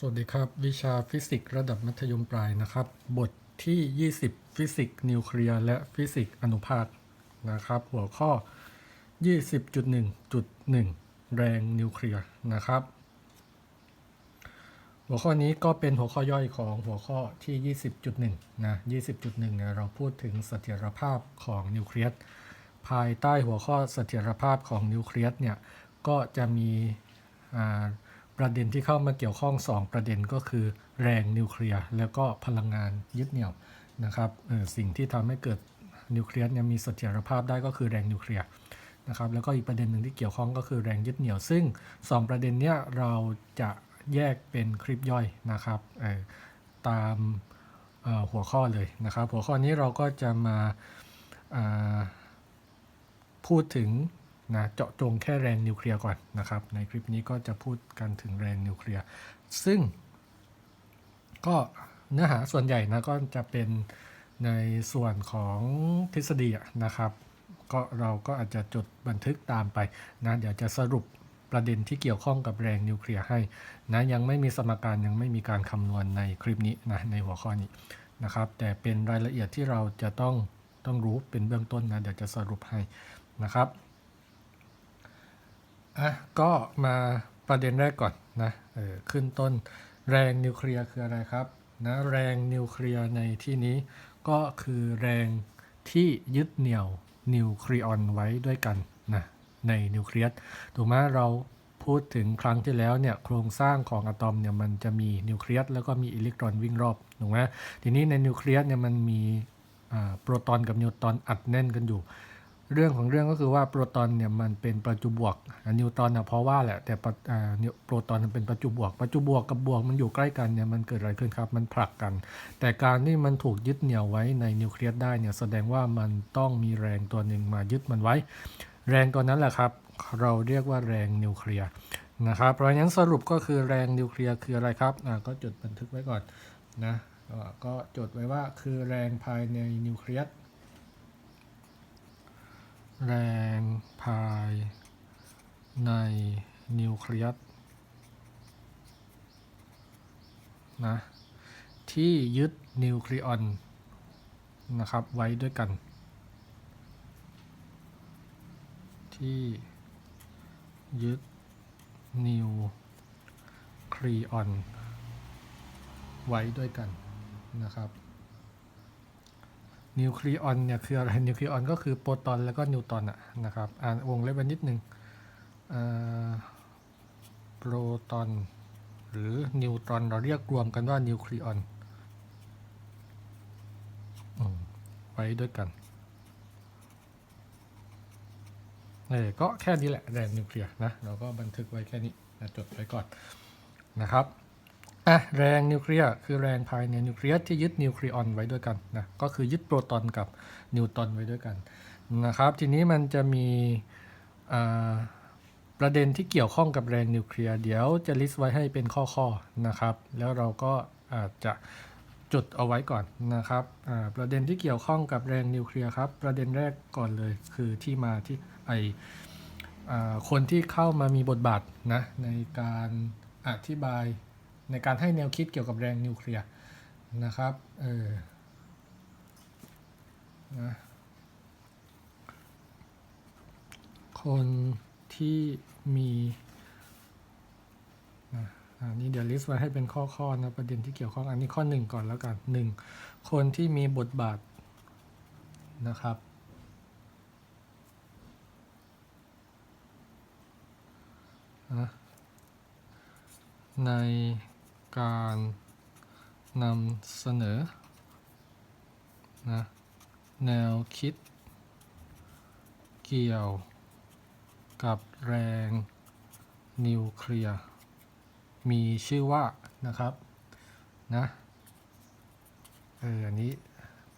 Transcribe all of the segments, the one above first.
สวัสดีครับ วิชาฟิสิกส์ระดับมัธยมปลายนะครับ บทที่ 20 ฟิสิกส์นิวเคลียร์และฟิสิกส์อนุภาคนะครับ หัวข้อ 20.1.1 แรงนิวเคลียร์นะครับ หัวข้อนี้ก็เป็นหัวข้อย่อยของหัวข้อที่ 20.1 นะ 20.1 เนี่ยเราพูดถึงเสถียรภาพของนิวเคลียสภายใต้หัวข้อเสถียรภาพของนิวเคลียสเนี่ยก็จะมีอ่า ประเด็นที่เข้ามาเกี่ยวข้อง 2 ประเด็นก็คือ แรงนิวเคลียร์แล้วก็พลังงานยึดเหนี่ยวนะครับสิ่งที่ทำให้เกิดนิวเคลียสเนี่ยมีเสถียรภาพได้ก็คือแรงนิวเคลียร์นะครับแล้วก็อีกประเด็นหนึ่งที่เกี่ยวข้องก็คือแรงยึดเหนี่ยว ซึ่ง 2 ประเด็นเนี้ยเราจะแยกเป็นคลิปย่อยนะครับตามหัวข้อเลยนะครับ หัวข้อนี้เราก็จะมาพูดถึง นะเจาะจงแค่แรงนิวเคลียร์ก่อนนะครับ ในคลิปนี้ก็จะพูดกันถึงแรงนิวเคลียร์ ซึ่ง ก็เนื้อหาส่วนใหญ่นะก็จะเป็นในส่วนของทฤษฎีนะครับ ก็เราก็อาจจะจดบันทึกตามไปนะเดี๋ยวจะสรุปประเด็นที่เกี่ยวข้องกับแรงนิวเคลียร์ให้นะยังไม่มีสมการยังไม่มีการคำนวณในคลิปนี้นะในหัวข้อนี้นะครับ แต่เป็นรายละเอียดที่เราจะต้องต้องรู้เป็นเบื้องต้นนะเดี๋ยวจะสรุปให้นะครับ อะก็มาประเด็นแรกก่อนนะเออขึ้นต้นแรงนิวเคลียร์คืออะไรครับนะแรงนิวเคลียร์ในที่นี้ก็คือแรงที่ยึดเหนี่ยวนิวเคลียอนไว้ด้วยกันนะในนิวเคลียสถูกไหมเราพูดถึงครั้งที่แล้วเนี่ยโครงสร้างของอะตอมเนี่ยมันจะมีนิวเคลียสแล้วก็มีอิเล็กตรอนวิ่งรอบถูกไหมทีนี้ในนิวเคลียสเนี่ยมันมีอ่าโปรตอนกับนิวตรอนอัดแน่นกันอยู่ เรื่องของเรื่องก็คือว่าโปรตอนเนี่ยมันเป็นประจุบวกอนิวตอนนะเพราะว่าแหละแต่โปรตอนมันเป็นประจุบวก ประจุบวกกับบวกมันอยู่ใกล้กันเนี่ยมันเกิดอะไรขึ้นครับ มันผลักกัน แต่การที่มันถูกยึดเหนี่ยวไว้ในนิวเคลียสได้เนี่ยแสดงว่ามันต้องมีแรงตัวหนึ่งมายึดมันไว้ แรงตัวนั้นแหละครับ เราเรียกว่าแรงนิวเคลียร์นะครับเพราะฉะนั้นสรุปก็คือแรงนิวเคลียร์คืออะไรครับก็จดบันทึกไว้ก่อนนะก็จดไว้ว่าคือแรงภายในนิวเคลียส แรงภายในนิวเคลียสนะที่ยึดนิวเคลียอนนะครับไว้ด้วยกัน ที่ยึดนิวเคลียอนไว้ด้วยกันนะครับ นิวเคลียอนเนี่ยคืออะไรนิวเคลียอนก็คือโปรตอนแล้วก็นิวตรอนอะนะครับอ่านวงเล็บไว้นิดนึงอ่าโปรตอนหรือนิวตรอนเราเรียกรวมกันว่านิวเคลียอนอืมไว้ด้วยกันเออก็แค่นี้แหละแรงนิวเคลียร์นะ เราก็บันทึกไว้แค่นี้นะจดไว้ก่อนนะครับ อะแรงนิวเคลียร์คือแรงภายในนิวเคลียสที่ยึดนิวเคลียอนไว้ด้วยกันนะก็คือยึดโปรตอนกับนิวตรอนไว้ด้วยกันนะครับทีนี้มันจะมีประเด็นที่เกี่ยวข้องกับแรงนิวเคลียร์เดี๋ยวจะลิสต์ไว้ให้เป็นข้อๆนะครับ แล้วเราก็อาจจะจุดเอาไว้ก่อนนะครับประเด็นที่เกี่ยวข้องกับแรงนิวเคลียร์ครับ ประเด็นแรกก่อนเลยคือที่มาที่ไออคนที่เข้ามามีบทบาทนะในการอธิบาย ในการให้แนวคิดเกี่ยวกับแรงนิวเคลียร์นะครับเออนะคนที่มีอันนี้เดี๋ยวลิสต์ไว้ให้เป็นข้อๆนะประเด็นที่เกี่ยวข้องอันนี้ข้อหนึ่งก่อนแล้วกันหนึ่งคนที่มีบทบาทนะครับใน การนำเสนอนะแนวคิด เกี่ยวกับแรงนิวเคลียร์ มีชื่อว่านะครับนะเอออันนี้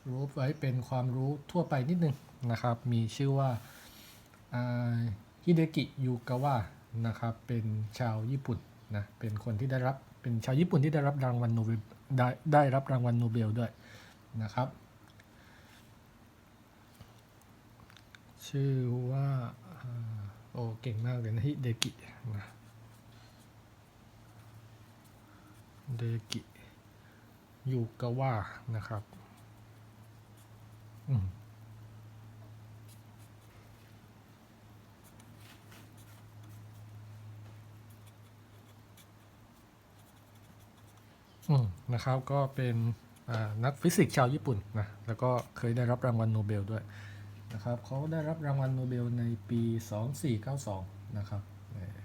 รู้ไว้เป็นความรู้ทั่วไปนิดนึงนะครับ มีชื่อว่าฮิเดกิยูกาวะนะครับ เป็นชาวญี่ปุ่นนะ เป็นคนที่ได้รับ เป็นชาวญี่ปุ่นที่ได้รับรางวัลโนเบลได้ได้รับรางวัลโนเบลด้วยนะครับ ชื่อว่าโอ้เก่งมากเลยนะฮิเดกินะเดกิยูกาวะนะครับ อืม นะครับก็เป็นนักฟิสิกส์ชาวญี่ปุ่นนะแล้วก็เคยได้รับรางวัลโนเบลด้วยนะครับเขาได้รับรางวัลโนเบลในปี 2492 นะครับเอ่อ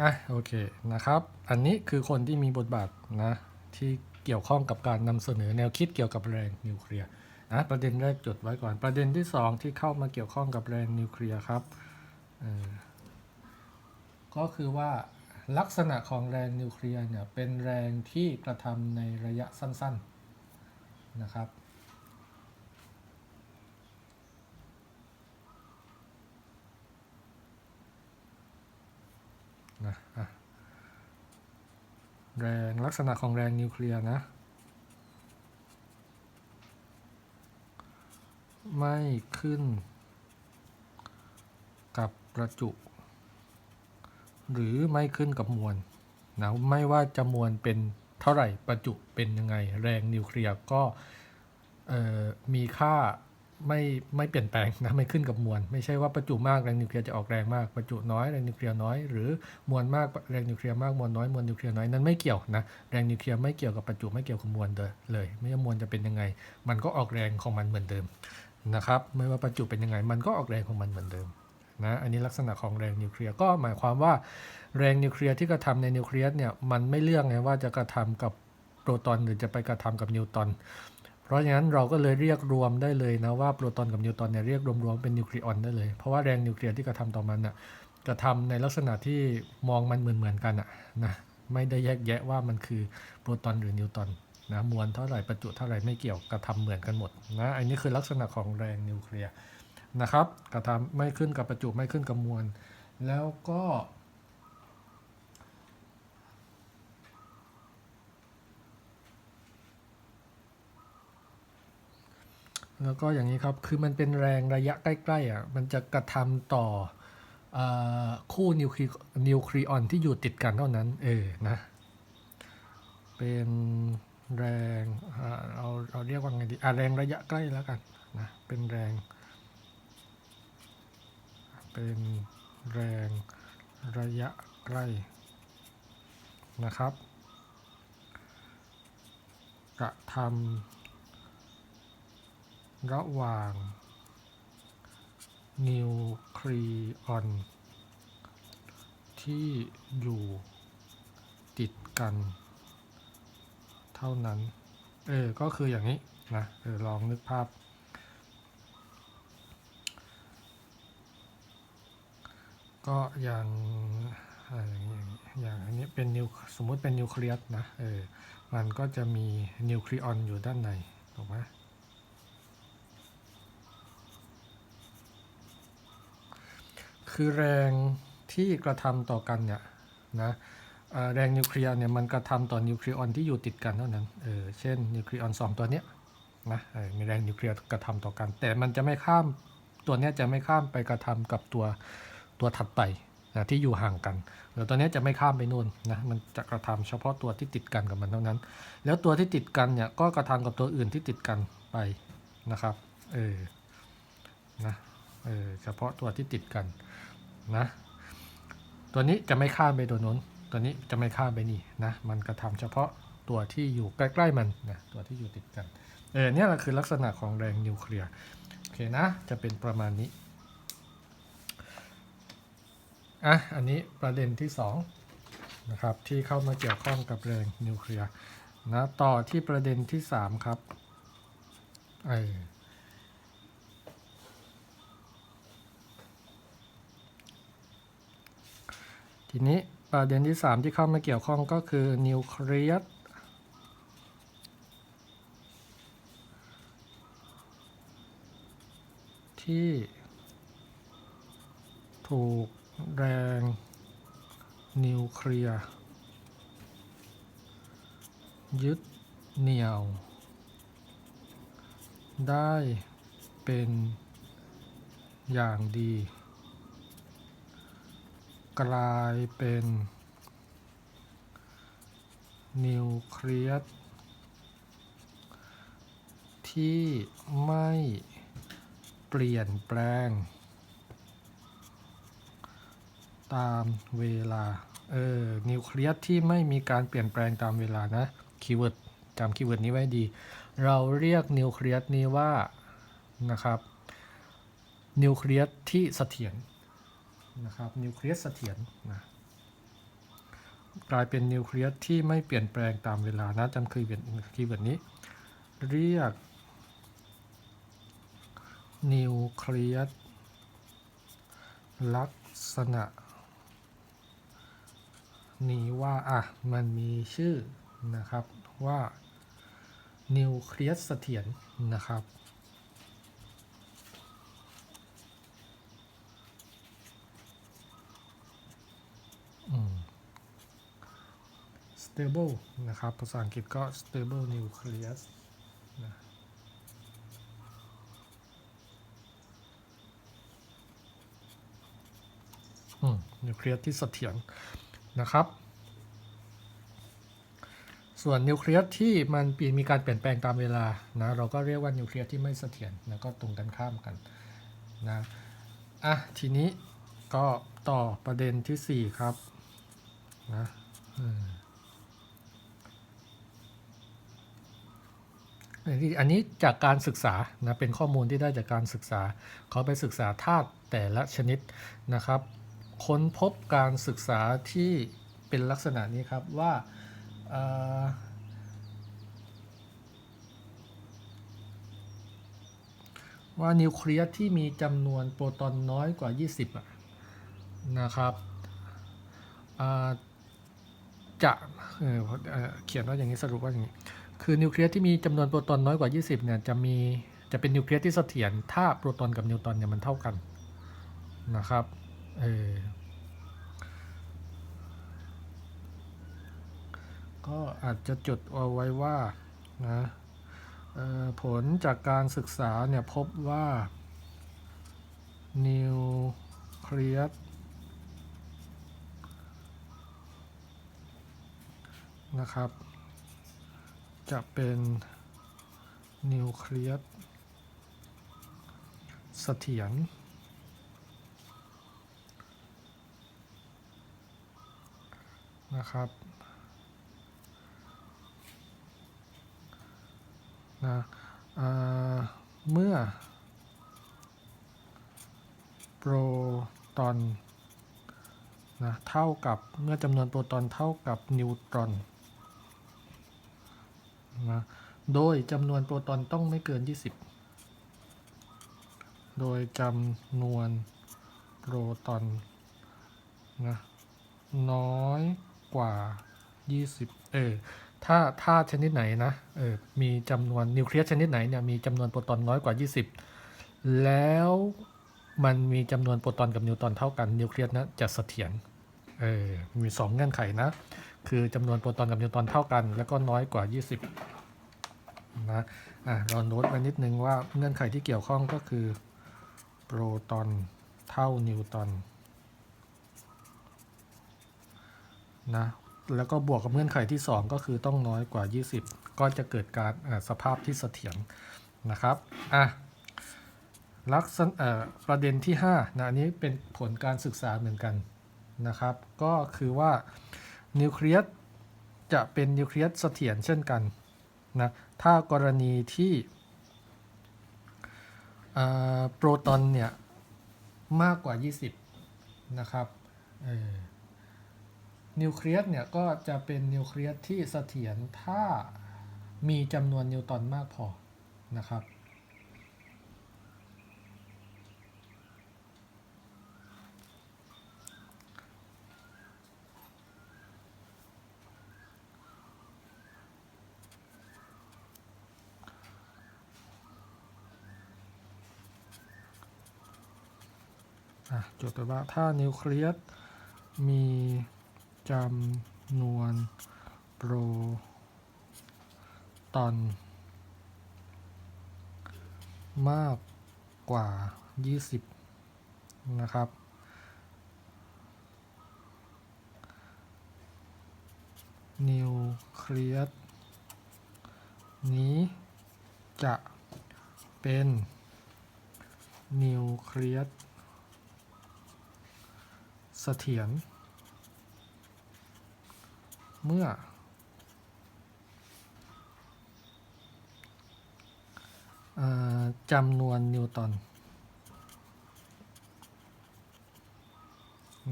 อะโอเคนะครับ อันนี้คือคนที่มีบทบาทนะที่เกี่ยวข้องกับการนำเสนอแนวคิดเกี่ยวกับแรงนิวเคลียร์ นะประเด็นแรกจดไว้ก่อนประเด็นที่สองที่เข้ามาเกี่ยวข้องกับแรงนิวเคลียร์ครับก็คือว่าลักษณะของแรงนิวเคลียร์เนี่ยเป็นแรงที่กระทำในระยะสั้นๆนะครับนะแรงลักษณะของแรงนิวเคลียร์นะ ไม่ขึ้น กับประจุ หรือไม่ขึ้นกับมวลนะไม่ว่าจะมวลเป็นเท่าไหร่ประจุเป็นยังไง แรงนิวเคลียร์ก็มีค่าไม่ไม่เปลี่ยนแปลงนะไม่ขึ้นกับมวลไม่ใช่ว่าประจุมากแรงนิวเคลียร์จะออกแรงมากประจุน้อยแรงนิวเคลียร์น้อย หรือมวลมากแรงนิวเคลียร์มากมวลน้อยมวลนิวเคลียร์น้อยนั้นไม่เกี่ยวนะแรงนิวเคลียร์ไม่เกี่ยวกับประจุไม่เกี่ยวกับมวลเลยเลยไม่ว่ามวลจะเป็นยังไง มันก็ออกแรงของมันเหมือนเดิม นะครับไม่ว่าประจุเป็นยังไงมันก็ออกแรงของมันเหมือนเดิมนะอันนี้ลักษณะของแรงนิวเคลียร์ก็หมายความว่าแรงนิวเคลียร์ที่กระทำในนิวเคลียสเนี่ยมันไม่เลือกไงว่าจะกระทำกับโปรตอนหรือจะไปกระทำกับนิวตอนเพราะฉะนั้นเราก็เลยเรียกรวมได้เลยนะว่าโปรตอนกับนิวตอนเนี่ยเรียกรวมๆเป็นนิวเคลียอนได้เลย เพราะว่าแรงนิวเคลียร์ที่กระทำต่อมันน่ะกระทำในลักษณะที่มองมันเหมือนๆกันอะนะไม่ได้แยกแยะว่ามันคือโปรตอนหรือนิวตอน นะมวลเท่าไหร่ประจุเท่าไหร่ไม่เกี่ยวกระทำเหมือนกันหมดนะอันนี้คือลักษณะของแรงนิวเคลียร์นะครับกระทำไม่ขึ้นกับประจุไม่ขึ้นกับมวล แล้วก็ แล้วก็อย่างนี้ครับคือมันเป็นแรงระยะใกล้ๆอะมันจะกระทำต่อเออคู่นิวคลีนิวคลีออนที่อยู่ติดกันเท่านั้นเออนะเป็น แรงเราเราเรียกว่าไงดีอะแรงระยะใกล้แล้วกันนะเป็นแรง เป็นแรงระยะใกล้นะครับ กระทำระหว่างนิวคลีออน ที่อยู่ติดกัน เท่านั้น เออ ก็คืออย่างนี้นะเออลองนึกภาพ ก็อย่างอย่างนี้อย่างอันนี้เป็นนิวสมมุติเป็นนิวเคลียสนะเออมันก็จะมีนิวคลีออนอยู่ด้านในถูกไหมคือแรงที่กระทำต่อกันเนี่ยนะ แรงนิวเคลียร์เนี่ยมันกระทำต่อนิวเคลียอนที่อยู่ติดกันเท่านั้นเออเช่นนิวเคลียอนสองตัวเนี้ยนะมีแรงนิวเคลียร์กระทำต่อกัน แต่มันจะไม่ข้ามตัวเนี้ยจะไม่ข้ามไปกระทำกับตัวตัวถัดไปนะที่อยู่ห่างกันแล้วตัวเนี้ยจะไม่ข้ามไปนู่นนะ มันจะกระทำเฉพาะตัวที่ติดกันกับมันเท่านั้น แล้วตัวที่ติดกันเนี่ยก็กระทำกับตัวอื่นที่ติดกันไปนะครับ เออ นะ เออ เฉพาะตัวที่ติดกันนะ ตัวนี้จะไม่ข้ามไปตัวนู้น ตัวนี้จะไม่ข้ามไปนี่นะ มันกระทำเฉพาะตัวที่อยู่ใกล้ๆมันนะตัวที่อยู่ติดกัน เออเนี่ยแหละคือลักษณะของแรงนิวเคลียร์โอเคนะ จะเป็นประมาณนี้อะอันนี้ประเด็นที่2นะครับที่เข้ามาเกี่ยวข้องกับแรงนิวเคลียร์นะต่อที่ประเด็นที่ 3 ครับเออทีนี้ ประเด็นที่ 3 ที่เข้ามาเกี่ยวข้องก็คือนิวเคลียสที่ถูกแรงนิวเคลียร์ยึดเหนี่ยว ได้เป็นอย่างดี กลายเป็นนิวเคลียสที่ไม่เปลี่ยนแปลง ตามเวลา เออ นิวเคลียสที่ไม่มีการเปลี่ยนแปลงตามเวลานะ คีย์เวิร์ดจำคีย์เวิร์ดนี้ไว้ดี เราเรียกนิวเคลียสนี้ว่า นะครับ นิวเคลียสที่เสถียร นะครับนิวเคลียสเสถียรนะกลายเป็นนิวเคลียสที่ไม่เปลี่ยนแปลงตามเวลานะจำคีย์เวิร์ดคีย์เวิร์ดนี้ เรียกนิวเคลียสลักษณะ นี้ว่าอะมันมีชื่อนะครับว่านิวเคลียสเสถียรนะครับ stable นะครับ ภาษาอังกฤษก็ stable nucleus นะนิวเคลียสที่เสถียรนะครับ ส่วนนิวเคลียสที่มันเปลี่ยนมีการเปลี่ยนแปลงตามเวลานะเราก็เรียกว่านิวเคลียสที่ไม่เสถียรนะก็ตรงกันข้ามกันนะอะทีนี้ก็ต่อประเด็นที่ 4 ครับนะอืม อันนี้จากการศึกษานะเป็นข้อมูลที่ได้จากการศึกษา เขาไปศึกษาธาตุแต่ละชนิดนะครับ ค้นพบการศึกษาที่เป็นลักษณะนี้ครับว่าว่านิวเคลียสที่มีจำนวนโปรตอนน้อยกว่า 20อะนะครับจะเเขียนว่าอย่างนี้สรุปว่าอย่างนี้ คือนิวเคลียสที่มีจำนวนโปรตอนน้อยกว่า 20เนี่ยจะมีจะเป็นนิวเคลียสที่เสถียรถ้าโปรตอนกับนิวตรอนเนี่ยมันเท่ากันนะครับเออก็อาจจะจดเอาไว้ว่านะผลจากการศึกษาเนี่ยพบว่านิวเคลียสนะครับ จะเป็นนิวเคลียสเสถียรนะครับนะเมื่อ โปรตอนนะเท่ากับเมื่อจำนวนโปรตอนเท่ากับนิวตรอน นะโดยจำนวนโปรตอนต้องไม่เกิน 20 โดยจำนวนโปรตอนนะน้อยกว่า 20 เออ ถ้าถ้าชนิดไหนนะ เออ มีจำนวนนิวเคลียสชนิดไหนเนี่ยมีจำนวนโปรตอนน้อยกว่า 20 แล้วมันมีจำนวนโปรตอนกับนิวตรอนเท่ากันนิวเคลียสนะจะเสถียร เออมีสองเงื่อนไขนะ คือจำนวนโปรตอนกับนิวตอนเท่ากัน แล้วก็น้อยกว่า 20 นะอะเราโน้ตไว้นิดนึงว่าเงื่อนไขที่เกี่ยวข้องก็คือ โปรตอนเท่านิวตอนนะแล้วก็บวกกับเงื่อนไขที่ 2 ก็คือต้องน้อยกว่า 20 ก็จะเกิดการสภาพที่เสถียรนะครับอะลักษณะประเด็นที่5นะอันนี้เป็นผลการศึกษาเหมือนกัน นะครับ ก็คือว่านิวเคลียสจะเป็นนิวเคลียสเสถียรเช่นกันนะถ้ากรณีที่โปรตอนเนี่ยมากกว่า 20 นะครับนิวเคลียสเนี่ยก็จะเป็นนิวเคลียสที่เสถียรถ้ามีจำนวนนิวตอนมากพอนะครับ กี่ยวว่าถ้านิวเคลียสมีจำนวนโปรตอน มากกว่า 20 นะครับ นิวเคลียสนี้จะเป็นนิวเคลียส เสถียรเมื่อ จำนวนนิวตัน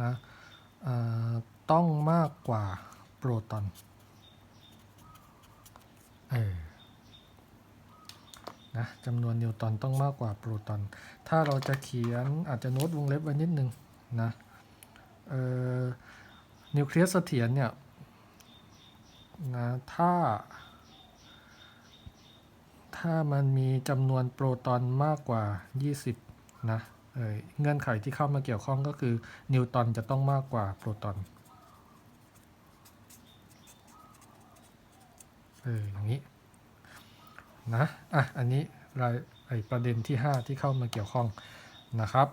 นะต้องมากกว่าโปรตอนเออนะจำนวนนิวตันต้องมากกว่าโปรตอน ถ้าเราจะเขียนอาจจะโน้ตวงเล็บไว้นิดนึงนะ นิวเคลียสเสถียรเนี่ยนะถ้า ถ้ามันมีจำนวนโปรตอนมากกว่า 20 นะเเงื่อนไขที่เข้ามาเกี่ยวข้องก็คือ นิวตอนจะต้องมากกว่าโปรตอนเอออย่างนี้นะอะอันนี้รายไอประเด็นที่ 5 ที่เข้ามาเกี่ยวข้องนะครับ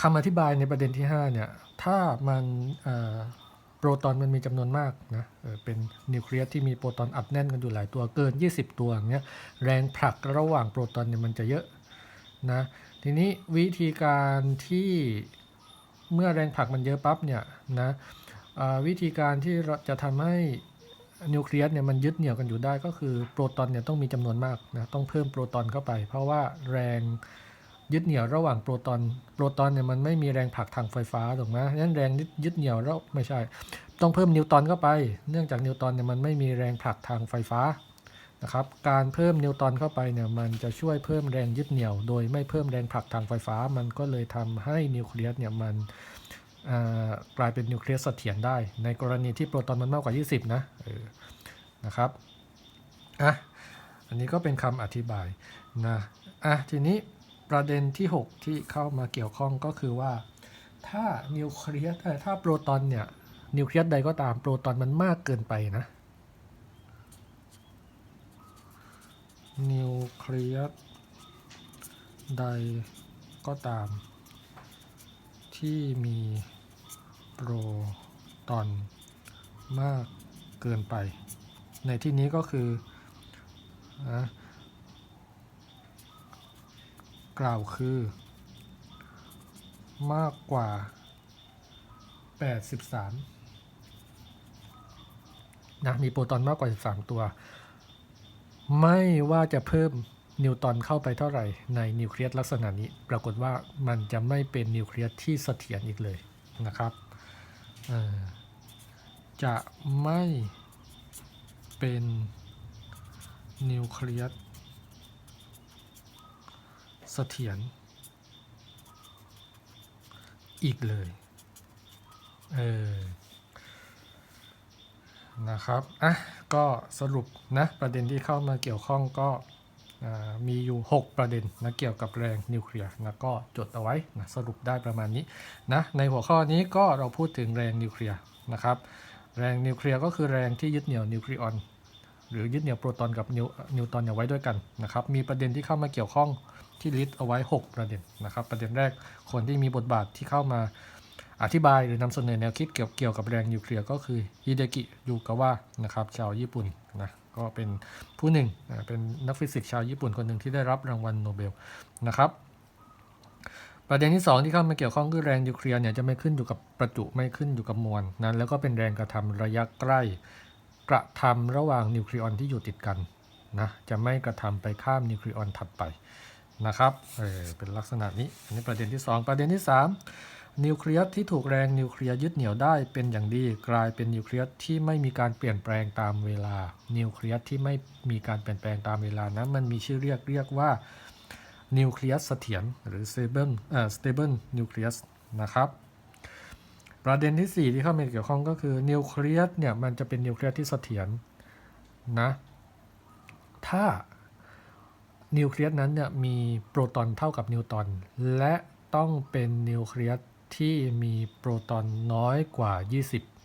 คำอธิบายในประเด็นที่ 5 เนี่ย ถ้ามันโปรตอนมันมีจำนวนมากนะเเป็นนิวเคลียสที่มีโปรตอนอัดแน่นกันอยู่หลายตัวเกิน 20 ตัวอย่างเงี้ยแรงผลักระหว่างโปรตอนเนี่ยมันจะเยอะนะทีนี้วิธีการที่เมื่อแรงผลักมันเยอะปั๊บเนี่ยนะวิธีการที่เราจะทำให้นิวเคลียสเนี่ยมันยึดเหนี่ยวกันอยู่ได้ก็คือโปรตอนเนี่ยต้องมีจำนวนมากนะต้องเพิ่มโปรตอนเข้าไป เพราะว่าแรง ยึดเหนี่ยวระหว่างโปรตอนโปรตอนเนี่ยมันไม่มีแรงผลักทางไฟฟ้าถูกไหมงั้นแรงยึดเหนี่ยวแล้วไม่ใช่ ต้องเพิ่มนิวตอนเข้าไป เนื่องจากนิวตอนเนี่ยมันไม่มีแรงผลักทางไฟฟ้านะครับ การเพิ่มนิวตอนเข้าไปเนี่ยมันจะช่วยเพิ่มแรงยึดเหนี่ยว โดยไม่เพิ่มแรงผลักทางไฟฟ้า มันก็เลยทำให้นิวเคลียสเนี่ยมันกลายเป็นนิวเคลียสเสถียรได้ ในกรณีที่โปรตอนมันมากกว่า 20 นะออนะครับอะอันนี้ก็เป็นคำอธิบายนะอะทีนี้ ประเด็นที่ 6 ที่เข้ามาเกี่ยวข้องก็คือว่า ถ้านิวเคลียสเอ่ถ้าโปรตอนเนี่ยนิวเคลียสใดก็ตามโปรตอนมันมากเกินไปนะนิวเคลียสใดก็ตาม ที่มีโปรตอนมากเกินไป ในที่นี้ก็คือนะ กล่าวคือ มากกว่า 83 นะ มีโปรตอนมากกว่า 13 ตัว ไม่ว่าจะเพิ่มนิวตอนเข้าไปเท่าไหร่ในนิวเคลียสลักษณะนี้ ปรากฏว่ามันจะไม่เป็นนิวเคลียสที่เสถียรอีกเลยนะครับ จะไม่เป็นนิวเคลียส สถียรอีกเลย เออ นะครับ อะ ก็สรุปนะ ประเด็นที่เข้ามาเกี่ยวข้องก็มีอยู่ 6 ประเด็นนะเกี่ยวกับแรงนิวเคลียร์นะก็จดเอาไว้นะสรุปได้ประมาณนี้นะในหัวข้อนี้ก็เราพูดถึงแรงนิวเคลียร์นะครับ แรงนิวเคลียร์ก็คือแรงที่ยึดเหนี่ยวนิวเคลียอน หรือยึดเหนี่ยวโปรตอนกับนิวนวตอนเอาไว้ด้วยกันนะครับ มีประเด็นที่เข้ามาเกี่ยวข้องที่ลิสต์เอาไว้ 6 ประเด็นนะครับ ประเด็นแรกคนที่มีบทบาทที่เข้ามาอธิบายหรือนำเสนอแนวคิดเกี่ยวกับแรงนิวเคลียร์ก็คือฮิเดกิยูกาวะนะครับชาวญี่ปุ่นนะก็เป็นผู้หนึ่งนะเป็นนักฟิสิกส์ชาวญี่ปุ่นคนหนึ่งที่ได้รับรางวัลโนเบลนะครับประเด็นที่ 2 ที่เข้ามาเกี่ยวข้องคือแรงนิวเคลียร์เนี่ยจะไม่ขึ้นอยู่กับประจุไม่ขึ้นอยู่กับมวลนะแล้วก็เป็นแรงกระทำระยะใกล้ กระทำระหว่างนิวเคลียอนที่อยู่ติดกันนะจะไม่กระทำไปข้ามนิวเคลียอนถัดไปนะครับเออเป็นลักษณะนี้อันนี้ประเด็นที่ 2 ประเด็นที่ 3 นิวเคลียสที่ถูกแรงนิวเคลียร์ยึดเหนี่ยวได้เป็นอย่างดี กลายเป็นนิวเคลียสที่ไม่มีการเปลี่ยนแปลงตามเวลา นิวเคลียสที่ไม่มีการเปลี่ยนแปลงตามเวลานะมันมีชื่อเรียกเรียกว่านิวเคลียสเสถียรหรือ stable เอ่อ stable nucleus นะครับ ประเด็นที่ 4 ที่เข้ามาเกี่ยวข้องก็คือนิวเคลียสเนี่ยมันจะเป็นนิวเคลียสที่เสถียรนะถ้านิวเคลียสนั้นเนี่ยมีโปรตอนเท่ากับนิวตอนและต้องเป็นนิวเคลียสที่มีโปรตอนน้อยกว่า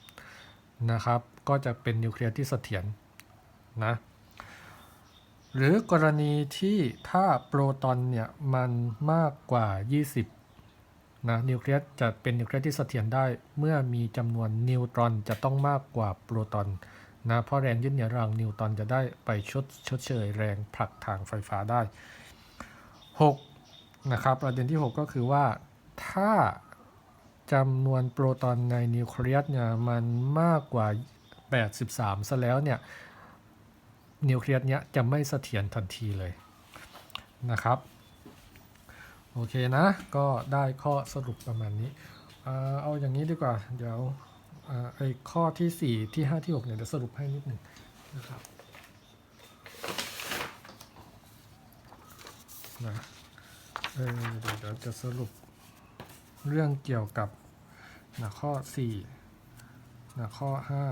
20 นะครับ ก็จะเป็นนิวเคลียสที่เสถียรนะหรือกรณีที่ถ้าโปรตอนเนี่ยมันมากกว่า 20 นะนิวเคลียสจะเป็นนิวเคลียสที่เสถียรได้เมื่อมีจำนวนนิวตรอนจะต้องมากกว่าโปรตอนนะเพราะแรงยึดเหนี่ยวระหว่างนิวตรอนจะได้ไปชดชดเชยแรงผลักทางไฟฟ้าได้6นะครับประเด็นที่ 6 ก็คือว่าถ้าจำนวนโปรตอนในนิวเคลียสเนี่ยมันมากกว่า 83 ซะแล้วเนี่ยนิวเคลียสเนี้ยจะไม่เสถียรทันทีเลยนะครับ โอเคนะ ก็ได้ข้อสรุปประมาณนี้ เอาอย่างนี้ดีกว่า เดี๋ยวอไอ้ข้อที่ 4 ที่ 5 ที่ 6 เนี่ยเดี๋ยวสรุปให้นิดหนึ่งนะครับนะเดี๋ยวเดี๋ยวจะสรุปเรื่องเกี่ยวกับนะข้อ4นะข้อ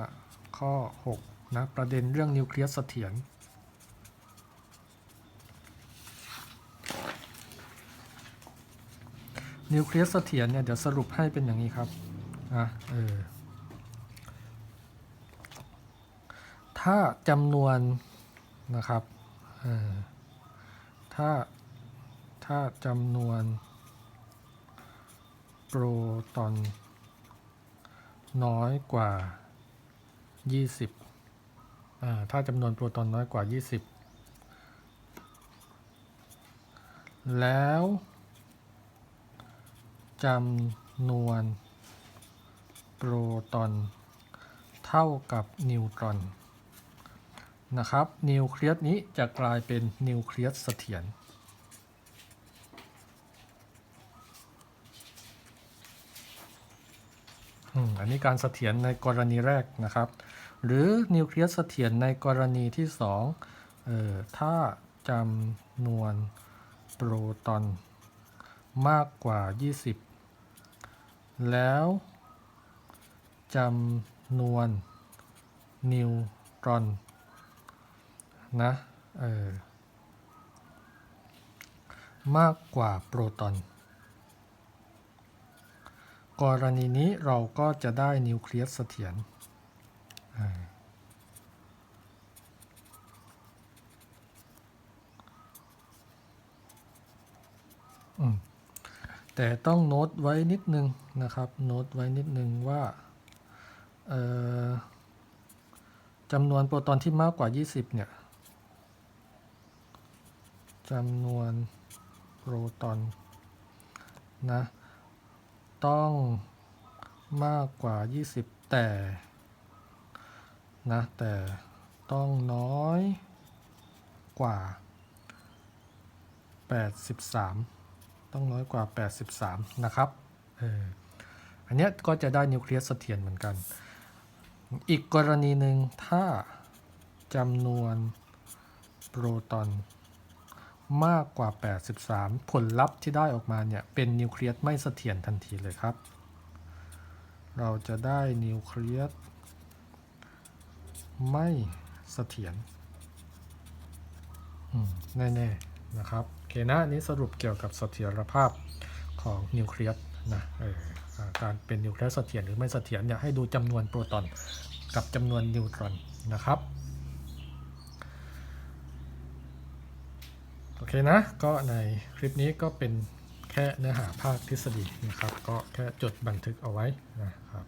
5 ข้อ 6นะประเด็นเรื่องนิวเคลียสเสถียร นิวเคลียสเสถียรเนี่ยเดี๋ยวสรุปให้เป็นอย่างนี้ครับอะเออถ้าจำนวนนะครับเออถ้าถ้าจำนวนโปรตอนน้อยกว่า 20อ่าถ้าจำนวนโปรตอนน้อยกว่า 20 แล้ว จำนวนโปรตอน เท่ากับนิวตรอนนะครับ นิวเคลียสนี้จะกลายเป็นนิวเคลียสเสถียรอันนี้การเสถียรในกรณีแรกนะครับ หรือนิวเคลียสเสถียรในกรณีที่สองเอ่อถ้าจำนวนโปรตอนมากกว่า 20 แล้วจำนวนนิวตรอน นะ เออ มากกว่าโปรตอน กรณีนี้เราก็จะได้นิวเคลียสเสถียรอ่าอืม แต่ต้องโน้ตไว้นิดนึงนะครับโน้ตไว้นิดนึงว่าจำนวนโปรตอนที่มากกว่า 20 เนี่ยจำนวนโปรตอนนะต้องมากกว่า 20 แต่นะแต่ต้องน้อยกว่า 83 ต้องน้อยกว่า 83 นะครับเอออันนี้ก็จะได้นิวเคลียสเสถียรเหมือนกัน อีกกรณีหนึ่งถ้าจำนวนโปรตอนมากกว่า 83 ผลลัพธ์ที่ได้ออกมาเนี่ย เป็นนิวเคลียสไม่เสถียรทันทีเลยครับ เราจะได้นิวเคลียสไม่เสถียรแน่ ๆ นะครับ เคนะนี้สรุปเกี่ยวกับเสถียรภาพของนิวเคลียสนะการเป็นนิวเคลียสเสถียรหรือไม่เสถียรเนี่ยให้ดูจำนวนโปรตอนกับจำนวนนิวตรอนนะครับโอเคนะ ก็ในคลิปนี้ก็เป็นแค่เนื้อหาภาคทฤษฎีนะครับ ก็แค่จดบันทึกเอาไว้นะครับ